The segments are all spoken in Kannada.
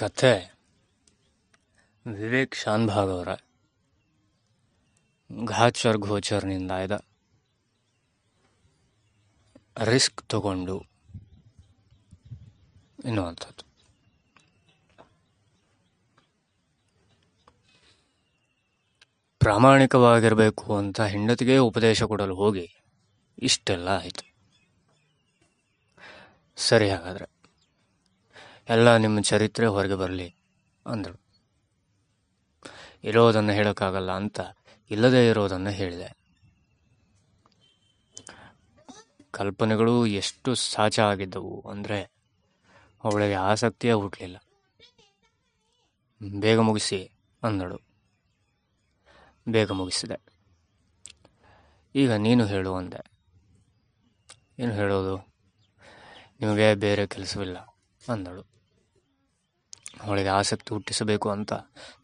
ಕಥೆ. ವಿವೇಕ್ ಶಾನ್ಭಾಗ್ ಅವರ ಘಾಚರ್ ಘೋಚರ್ನಿಂದ ಆಯ್ದ. ರಿಸ್ಕ್ ತಗೊಂಡು. ಎನ್ನುವಂಥದ್ದು ಪ್ರಾಮಾಣಿಕವಾಗಿರಬೇಕು ಅಂತ ಹೆಂಡತಿಗೆ ಉಪದೇಶ ಕೊಡಲು ಹೋಗಿ. ಇಷ್ಟೆಲ್ಲ ಆಯಿತು. ಸರಿ ಹಾಗಾದರೆ. ಎಲ್ಲ ನಿಮ್ಮ ಚರಿತ್ರೆ ಹೊರಗೆ ಬರಲಿ ಅಂದಳು. ಇರೋದನ್ನು ಹೇಳೋಕ್ಕಾಗಲ್ಲ ಅಂತ ಇಲ್ಲದೇ ಇರೋದನ್ನು ಹೇಳಿದೆ. ಕಲ್ಪನೆಗಳು ಎಷ್ಟು ಸಾಚ ಆಗಿದ್ದವು ಅಂದರೆ ಅವಳಿಗೆ ಆಸಕ್ತಿಯೇ ಹುಟ್ಟಲಿಲ್ಲ ಬೇಗ ಮುಗಿಸಿ ಅಂದಳು. ಬೇಗ ಮುಗಿಸಿದೆ. ಈಗ ನೀನು ಹೇಳು ಅಂದೆ. ಏನು ಹೇಳೋದು? ನಿಮಗೆ ಬೇರೆ ಕೆಲಸವಿಲ್ಲ ಅಂದಳು. ಅವಳಿಗೆ ಆಸಕ್ತಿ ಹುಟ್ಟಿಸಬೇಕು ಅಂತ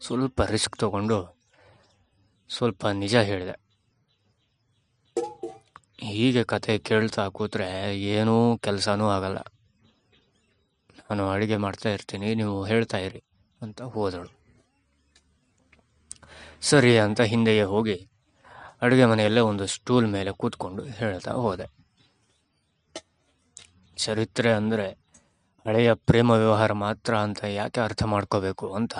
ಸ್ವಲ್ಪ ರಿಸ್ಕ್ ತಗೊಂಡು ಸ್ವಲ್ಪ ನಿಜ ಹೇಳಿದೆ. ಹೀಗೆ ಕತೆ ಕೇಳ್ತಾ ಕೂತ್ರೆ ಏನೂ ಕೆಲಸನೂ ಆಗಲ್ಲ. ನಾನು ಅಡುಗೆ ಮಾಡ್ತಾ ಇರ್ತೀನಿ, ನೀವು ಹೇಳ್ತಾ ಇರಿ ಅಂತ ಹೋದಳು. ಸರಿ ಅಂತ ಹಿಂದೆಯೇ ಹೋಗಿ ಅಡುಗೆ ಮನೆಯಲ್ಲೇ ಒಂದು ಸ್ಟೂಲ್ ಮೇಲೆ ಕೂತ್ಕೊಂಡು ಹೇಳ್ತಾ ಹೋದೆ. ಚರಿತ್ರೆ ಅಂದರೆ ಹಳೆಯ ಪ್ರೇಮ ವ್ಯವಹಾರ ಮಾತ್ರ ಅಂತ ಯಾಕೆ ಅರ್ಥ ಮಾಡ್ಕೋಬೇಕು ಅಂತ?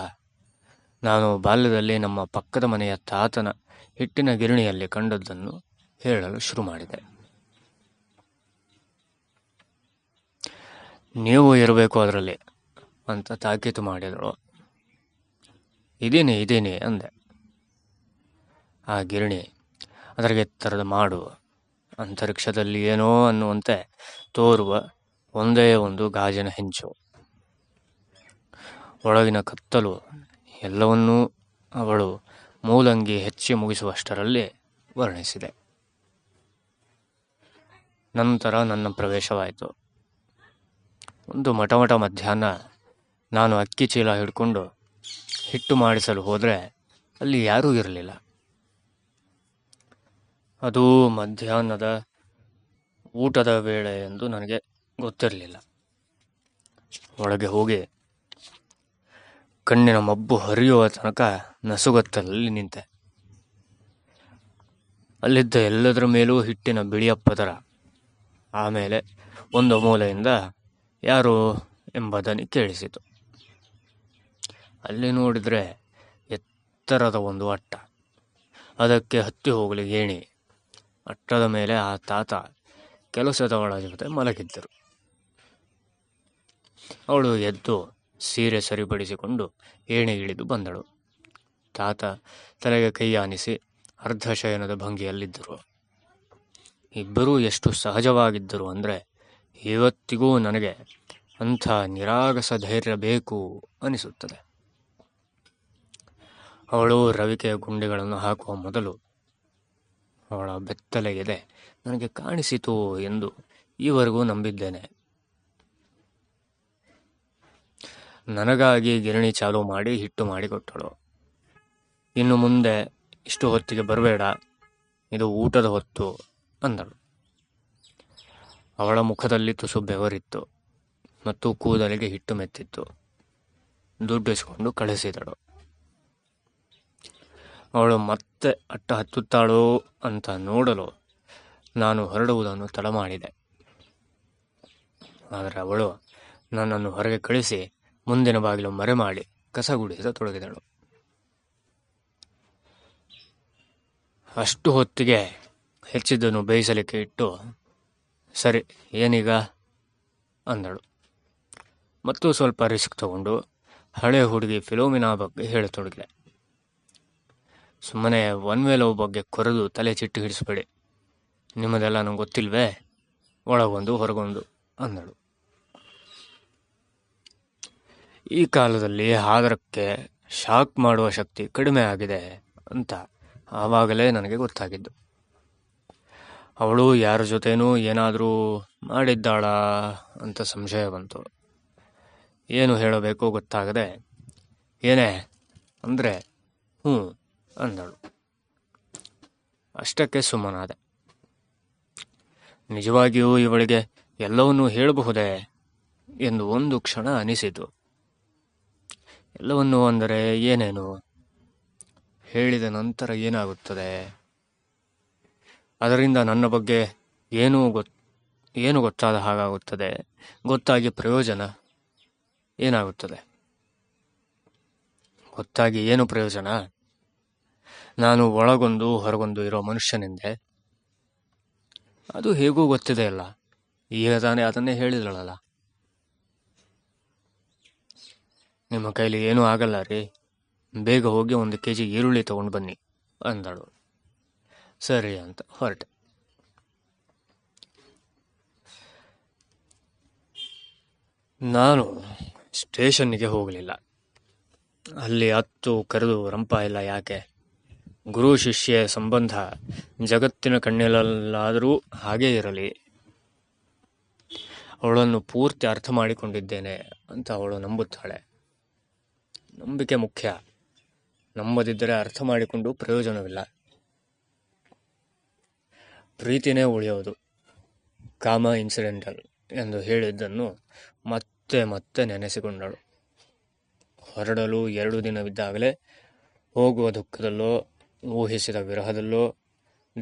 ನಾನು ಬಾಲ್ಯದಲ್ಲಿ ನಮ್ಮ ಪಕ್ಕದ ಮನೆಯ ತಾತನ ಹಿಟ್ಟಿನ ಗಿರಣಿಯಲ್ಲಿ ಕಂಡದ್ದನ್ನು ಹೇಳಲು ಶುರು ಮಾಡಿದೆ. ನೀವು ಇರಬೇಕು ಅದರಲ್ಲಿ ಅಂತ ತಾಕೀತು ಮಾಡಿದಳು. ಇದೀನಿ ಇದೀನಿ ಅಂದೆ. ಆ ಗಿರಣಿ ಅದರಿಗೆ ಎತ್ತರದ ಮಾಡು, ಅಂತರಿಕ್ಷದಲ್ಲಿ ಏನೋ ಅನ್ನುವಂತೆ ತೋರುವ ಒಂದೇ ಒಂದು ಗಾಜಿನ ಹೆಂಚು. ಒಳಗಿನ ಕತ್ತಲು ಎಲ್ಲವನ್ನೂ ಅವಳು ಮೂಲಂಗಿ ಹೆಚ್ಚಿ ಮುಗಿಸುವಷ್ಟರಲ್ಲಿ ವರ್ಣಿಸಿದೆ. ನಂತರ ನನ್ನ ಪ್ರವೇಶವಾಯಿತು. ಒಂದು ಮಟಮಟ ಮಧ್ಯಾಹ್ನ ನಾನು ಅಕ್ಕಿ ಚೀಲ ಹಿಡ್ಕೊಂಡು ಹಿಟ್ಟು ಮಾಡಿಸಲು ಹೋದರೆ ಅಲ್ಲಿ ಯಾರೂ ಇರಲಿಲ್ಲ. ಅದು ಮಧ್ಯಾಹ್ನದ ಊಟದ ವೇಳೆ ಎಂದು ನನಗೆ ಗೊತ್ತಿರಲಿಲ್ಲ. ಒಳಗೆ ಹೋಗಿ ಕಣ್ಣಿನ ಮಬ್ಬು ಹರಿಯುವ ತನಕ ನಸುಗತ್ತಲಲ್ಲಿ ನಿಂತೆ. ಅಲ್ಲಿದ್ದ ಎಲ್ಲದರ ಮೇಲೂ ಹಿಟ್ಟಿನ ಬಿಳಿಯ ಪದರ ಆಮೇಲೆ ಒಂದು ಮೂಲೆಯಿಂದ ಯಾರು ಎಂಬ ದನಿ ಕೇಳಿಸಿತು. ಅಲ್ಲಿ ನೋಡಿದರೆ ಎತ್ತರದ ಒಂದು ಅಟ್ಟ. ಅದಕ್ಕೆ ಹತ್ತಿ ಹೋಗಲಿ ಏಣಿ. ಅಟ್ಟದ ಮೇಲೆ ಆ ತಾತ ಕೆಲಸದವಳ ಜೊತೆ ಮಲಗಿದ್ದರು. ಅವಳು ಎದ್ದು ಸೀರೆ ಸರಿಪಡಿಸಿಕೊಂಡು ಏಣಿ ಇಳಿದು ಬಂದಳು. ತಾತ ತಲೆಗೆ ಕೈ ಆನಿಸಿ ಅರ್ಧ ಶಯನದ ಭಂಗಿಯಲ್ಲಿದ್ದರು. ಇಬ್ಬರೂ ಎಷ್ಟು ಸಹಜವಾಗಿದ್ದರು ಅಂದರೆ ಇವತ್ತಿಗೂ ನನಗೆ ಅಂಥ ನಿರಾಗಸ ಧೈರ್ಯ ಬೇಕು ಅನಿಸುತ್ತದೆ. ಅವಳು ರವಿಕೆಯ ಗುಂಡಿಗಳನ್ನು ಹಾಕುವ ಮೊದಲು, ಅವಳ ಬೆತ್ತಲೆಗೆದೆ ನನಗೆ ಕಾಣಿಸಿತು ಎಂದು ಈವರೆಗೂ ನಂಬಿದ್ದೇನೆ. ನನಗಾಗಿ ಗಿರಣಿ ಚಾಲು ಮಾಡಿ ಹಿಟ್ಟು ಮಾಡಿಕೊಟ್ಟಳು. ಇನ್ನು ಮುಂದೆ ಇಷ್ಟು ಹೊತ್ತಿಗೆ ಬರಬೇಡ, ಇದು ಊಟದ ಹೊತ್ತು ಅಂದಳು. ಅವಳ ಮುಖದಲ್ಲಿ ತುಸು ಬೆವರಿತ್ತು ಮತ್ತು ಕೂದಲಿಗೆ ಹಿಟ್ಟು ಮೆತ್ತಿತ್ತು. ದುಡ್ಡಿಸ್ಕೊಂಡು ಕಳಿಸಿದಳು. ಅವಳು ಮತ್ತೆ ಅಟ್ಟ ಹತ್ತುತ್ತಾಳೋ ಅಂತ ನೋಡಲು ನಾನು ಹೊರಡುವುದನ್ನು ತಡ ಮಾಡಿದೆ ಆದರೆ ಅವಳು ನನ್ನನ್ನು ಹೊರಗೆ ಕಳಿಸಿ ಮುಂದಿನ ಬಾಗಿಲು ಮರೆ ಮಾಡಿ ಕಸ ಗುಡಿಸತೊಡಗಿದಳು ಅಷ್ಟು ಹೊತ್ತಿಗೆ ಹೆಚ್ಚಿದ್ದನ್ನು ಬೇಯಿಸಲಿಕ್ಕೆ ಇಟ್ಟು, ಸರಿ, ಏನೀಗ? ಅಂದಳು. ಮತ್ತು ಸ್ವಲ್ಪ ರಿಸ್ಕ್ ತಗೊಂಡು ಹಳೆ ಹುಡುಗಿ ಫಿಲೋಮಿನಾ ಬಗ್ಗೆ ಹೇಳತೊಡಗಿದೆ. ಸುಮ್ಮನೆ ಒನ್ ವೇ ಲವ್ ಬಗ್ಗೆ ಕೊರೆದು ತಲೆ ಚಿಟ್ಟು ಹಿಡಿಸ್ಬೇಡಿ. ನಿಮ್ಮದೆಲ್ಲ ನಂಗೆ ಗೊತ್ತಿಲ್ವೇ? ಒಳಗೊಂದು ಹೊರಗೊಂದು ಅಂದಳು. ಈ ಕಾಲದಲ್ಲಿ ಹಾದರಕ್ಕೆ ಶಾಕ್ ಮಾಡುವ ಶಕ್ತಿ ಕಡಿಮೆ ಆಗಿದೆ ಅಂತ ಆವಾಗಲೇ ನನಗೆ ಗೊತ್ತಾಗಿದ್ದು. ಅವಳು ಯಾರ ಜೊತೆನೂ ಏನಾದರೂ ಮಾಡಿದ್ದಾಳಾ ಅಂತ ಸಂಶಯ ಬಂತು. ಏನು ಹೇಳಬೇಕು ಗೊತ್ತಾಗದೆ, ಏನೇ ಅಂದರೆ ಹ್ಞೂ ಅಂದಳು. ಅಷ್ಟಕ್ಕೆ ಸುಮ್ಮನಾದೆ. ನಿಜವಾಗಿಯೂ ಇವಳಿಗೆ ಎಲ್ಲವನ್ನೂ ಹೇಳಬಹುದೇ ಎಂದು ಒಂದು ಕ್ಷಣ ಅನಿಸಿತು. ಎಲ್ಲವನ್ನು ಅಂದರೆ ಏನೇನು? ಹೇಳಿದ ನಂತರ ಏನಾಗುತ್ತದೆ? ಅದರಿಂದ ನನ್ನ ಬಗ್ಗೆ ಏನೂ ಗೊತ್, ಏನು ಗೊತ್ತಾದ ಹಾಗಾಗುತ್ತದೆ. ಗೊತ್ತಾಗಿ ಪ್ರಯೋಜನ ಏನಾಗುತ್ತದೆ? ಗೊತ್ತಾಗಿ ಏನು ಪ್ರಯೋಜನ? ನಾನು ಒಳಗೊಂದು ಹೊರಗೊಂದು ಇರೋ ಮನುಷ್ಯನೆಂದೆ. ಅದು ಹೇಗೂ ಗೊತ್ತಿದೆ ಅಲ್ಲ. ಈಗ ತಾನೇ ಅದನ್ನೇ ಹೇಳಿದಳಲ್ಲ ನಿಮ್ಮ ಕೈಲಿ ಏನೂ ಆಗಲ್ಲ ರೀ. ಬೇಗ ಹೋಗಿ ಒಂದು ಕೆ ಜಿ ಈರುಳ್ಳಿ ತಗೊಂಡು ಬನ್ನಿ, ಅಂದಳು. ಸರಿ ಅಂತ ಹೊರಟೆ. ನಾನು ಸ್ಟೇಷನ್ನಿಗೆ ಹೋಗಲಿಲ್ಲ. ಅಲ್ಲಿ ಹತ್ತು ಕರೆದು ರಂಪ ಇಲ್ಲ ಯಾಕೆ? ಗುರು ಶಿಷ್ಯ ಸಂಬಂಧ ಜಗತ್ತಿನ ಕಣ್ಣಿನಲ್ಲಾದರೂ ಹಾಗೇ ಇರಲಿ. ಅವಳನ್ನು ಪೂರ್ತಿ ಅರ್ಥ ಮಾಡಿಕೊಂಡಿದ್ದೇನೆ ಅಂತ ಅವಳು ನಂಬುತ್ತಾಳೆ. ನಂಬಿಕೆ ಮುಖ್ಯ. ನಂಬದಿದ್ದರೆ ಅರ್ಥ ಮಾಡಿಕೊಂಡು ಪ್ರಯೋಜನವಿಲ್ಲ. ಪ್ರೀತಿನೇ ಉಳಿಯೋದು. ಕಾಮ ಇನ್ಸಿಡೆಂಟಲ್ ಎಂದು ಹೇಳಿದ್ದನ್ನು ಮತ್ತೆ ಮತ್ತೆ ನೆನೆಸಿಕೊಂಡಳು. ಹೊರಡಲು ಎರಡು ದಿನವಿದ್ದಾಗಲೇ ಹೋಗುವ ದುಃಖದಲ್ಲೋ, ಊಹಿಸಿದ ವಿರಹದಲ್ಲೋ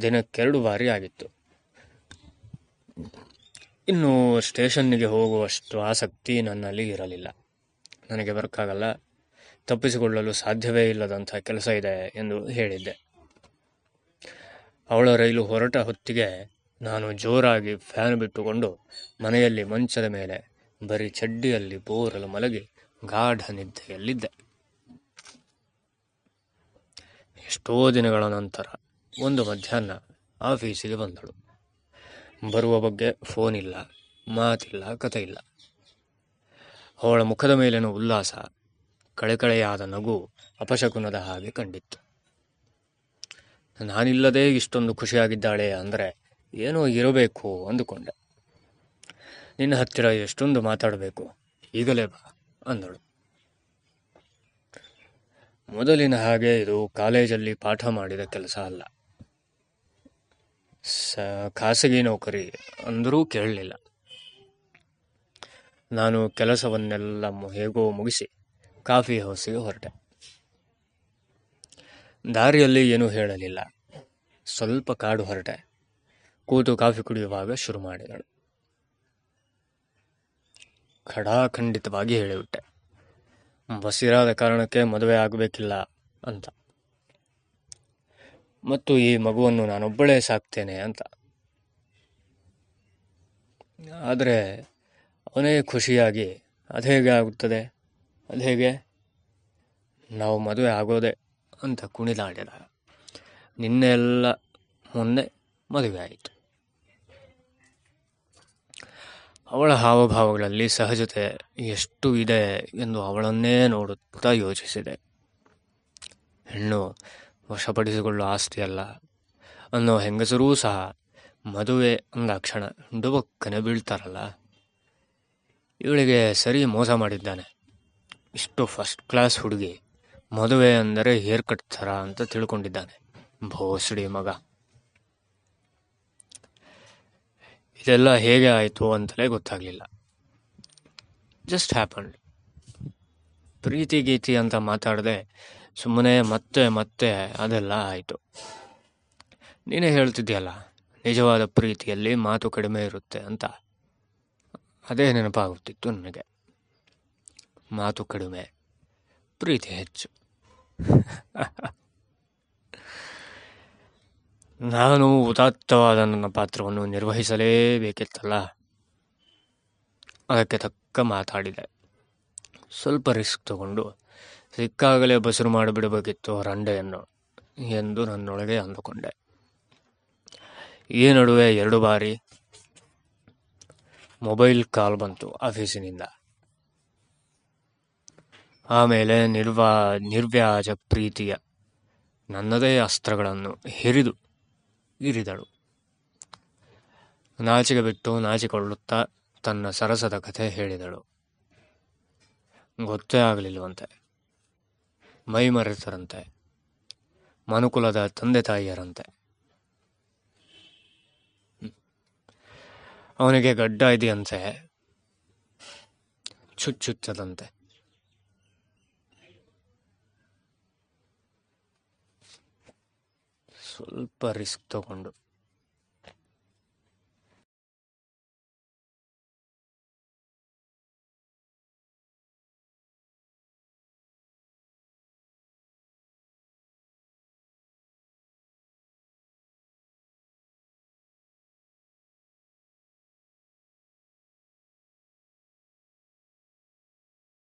ದಿನಕ್ಕೆರಡು ಬಾರಿ ಆಗಿತ್ತು. ಇನ್ನು ಸ್ಟೇಷನ್ನಿಗೆ ಹೋಗುವಷ್ಟು ಆಸಕ್ತಿ ನನ್ನಲ್ಲಿ ಇರಲಿಲ್ಲ. ನನಗೆ ಬರೋಕ್ಕಾಗಲ್ಲ. ತಪ್ಪಿಸಿಕೊಳ್ಳಲು ಸಾಧ್ಯವೇ ಇಲ್ಲದಂಥ ಕೆಲಸ ಇದೆ ಎಂದು ಹೇಳಿದ್ದೆ. ಅವಳ ರೈಲು ಹೊರಟ ಹೊತ್ತಿಗೆ ನಾನು ಜೋರಾಗಿ ಫ್ಯಾನ್ ಬಿಟ್ಟುಕೊಂಡು ಮನೆಯಲ್ಲಿ ಮಂಚದ ಮೇಲೆ ಬರೀ ಚಡ್ಡಿಯಲ್ಲಿ ಬೋರಲು ಮಲಗಿ ಗಾಢ ನಿದ್ದೆಯಲ್ಲಿದ್ದೆ. ಎಷ್ಟೋ ದಿನಗಳ ನಂತರ ಒಂದು ಮಧ್ಯಾಹ್ನ ಆಫೀಸಿಗೆ ಬಂದಳು. ಬರುವ ಬಗ್ಗೆ ಫೋನ್ ಇಲ್ಲ ಮಾತಿಲ್ಲ ಕಥೆ ಇಲ್ಲ ಅವಳ ಮುಖದ ಮೇಲಿನ ಉಲ್ಲಾಸ ಕಳೆಕಳೆಯಾದ ನಗು ಅಪಶಕುನದ ಹಾಗೆ ಕಂಡಿತ್ತು. ನಾನಿಲ್ಲದೆ ಇಷ್ಟೊಂದು ಖುಷಿಯಾಗಿದ್ದಾಳೆ ಅಂದರೆ ಏನೋ ಇರಬೇಕು ಅಂದುಕೊಂಡೆ. ನಿನ್ನ ಹತ್ತಿರ ಎಷ್ಟೊಂದು ಮಾತಾಡಬೇಕು? ಈಗಲೇ ಬಾ ಅಂದಳು. ಮೊದಲಿನ ಹಾಗೆ ಇದು ಕಾಲೇಜಲ್ಲಿ ಪಾಠ ಮಾಡಿದ ಕೆಲಸ ಅಲ್ಲ. ಸ, ಖಾಸಗಿ ನೌಕರಿ ಅಂದರೂ ಕೇಳಲಿಲ್ಲ. ನಾನು ಕೆಲಸವನ್ನೆಲ್ಲ ಹೇಗೋ ಮುಗಿಸಿ ಕಾಫಿ ಹೌಸಿಗೆ ಹೊರಟೆ. ದಾರಿಯಲ್ಲಿ ಏನೂ ಹೇಳಲಿಲ್ಲ. ಸ್ವಲ್ಪ ಕಾಡು ಹೊರಟೆ. ಕೂತು ಕಾಫಿ ಕುಡಿಯುವಾಗ ಶುರು ಮಾಡಿದಳು. ಖಡಾಖಂಡಿತವಾಗಿ ಹೇಳಿಬಿಟ್ಟೆ. ಬಸಿರಾದ ಕಾರಣಕ್ಕೆ ಮದುವೆ ಆಗಬೇಕಿಲ್ಲ ಅಂತ. ಮತ್ತು ಈ ಮಗುವನ್ನು ನಾನೊಬ್ಬಳೇ ಸಾಕ್ತೇನೆ ಅಂತ. ಆದರೆ ಅವನೇ ಖುಷಿಯಾಗಿ ಅದು ಹೇಗೆ ಆಗುತ್ತದೆ ಅದು ಹೇಗೆ? ನಾವು ಮದುವೆ ಆಗೋದೆ ಅಂತ ಕುಣಿದಾಡಿದ ನಿನ್ನೆ ಎಲ್ಲ ಮೊನ್ನೆ ಮದುವೆ ಆಯಿತು. ಅವಳ ಹಾವಭಾವಗಳಲ್ಲಿ ಸಹಜತೆ ಎಷ್ಟು ಇದೆ ಎಂದು ಅವಳನ್ನೇ ನೋಡುತ್ತಾ ಯೋಚಿಸಿದೆ. ಹೆಣ್ಣು ವಶಪಡಿಸಿಕೊಳ್ಳುವ ಆಸ್ತಿಯಲ್ಲ ಅನ್ನೋ ಹೆಂಗಸರೂ ಸಹ ಮದುವೆ ಅಂದಾಕ್ಷಣ ಡುಬಕ್ಕನೆ ಬೀಳ್ತಾರಲ್ಲ. ಇವಳಿಗೆ ಸರಿ ಮೋಸ ಮಾಡಿದ್ದಾನೆ. ಇಷ್ಟು ಫಸ್ಟ್ ಕ್ಲಾಸ್ ಹುಡುಗಿ ಮದುವೆ ಅಂದರೆ ಹೇರ್ ಕಟ್ ಥರ ಅಂತ ತಿಳ್ಕೊಂಡಿದ್ದಾನೆ. ಭೋಸಡಿ ಮಗ. ಇದೆಲ್ಲ ಹೇಗೆ ಆಯಿತು ಅಂತಲೇ ಗೊತ್ತಾಗಲಿಲ್ಲ. ಜಸ್ಟ್ ಹ್ಯಾಪನ್ ಪ್ರೀತಿ ಗೀತಿ ಅಂತ ಮಾತಾಡದೆ ಸುಮ್ಮನೆ ಮತ್ತೆ ಮತ್ತೆ ಅದೆಲ್ಲ ಆಯಿತು. ನೀನೇ ಹೇಳ್ತಿದ್ದೀಯಲ್ಲ ನಿಜವಾದ ಪ್ರೀತಿಯಲ್ಲಿ ಮಾತು ಕಡಿಮೆ ಇರುತ್ತೆ ಅಂತ. ಅದೇ ನೆನಪಾಗುತ್ತಿತ್ತು ನನಗೆ. ಮಾತು ಕಡಿಮೆ. ಪ್ರೀತಿ ಹೆಚ್ಚು. ನಾನು ಉದಾತ್ತವಾದ ನನ್ನ ಪಾತ್ರವನ್ನು ನಿರ್ವಹಿಸಲೇಬೇಕಿತ್ತಲ್ಲ? ಅದಕ್ಕೆ ತಕ್ಕ ಮಾತಾಡಿದೆ. ಸ್ವಲ್ಪ ರಿಸ್ಕ್ ತಗೊಂಡು ಸಿಕ್ಕಾಗಲೇ ಬಸರು ಮಾಡಿಬಿಡಬೇಕಿತ್ತು ರಂಡೆಯನ್ನು ಎಂದು ನನ್ನೊಳಗೆ ಅಂದುಕೊಂಡೆ. ಈ ನಡುವೆ ಎರಡು ಬಾರಿ ಮೊಬೈಲ್ ಕಾಲ್ ಬಂತು ಆಫೀಸಿನಿಂದ. ಆಮೇಲೆ ನಿರ್ವಾ, ನಿರ್ವ್ಯಾಜ ಪ್ರೀತಿಯ ನನ್ನದೇ ಅಸ್ತ್ರಗಳನ್ನು ಹಿರಿದು ಇರಿದಳು ನಾಚಿಕೆ ಬಿಟ್ಟು ನಾಚಿಕೊಳ್ಳುತ್ತಾ ತನ್ನ ಸರಸದ ಕಥೆ ಹೇಳಿದಳು. ಗೊತ್ತೇ ಆಗಲಿಲ್ವಂತೆ ಮೈಮರೆತರಂತೆ. ಮನುಕುಲದ ತಂದೆ ತಾಯಿಯರಂತೆ. ಅವನಿಗೆ ಗಡ್ಡ ಇದೆಯಂತೆ. ಚುಚ್ಚುಚ್ಚದಂತೆ. ಸ್ವಲ್ಪ ರಿಸ್ಕ್ ತಗೊಂಡು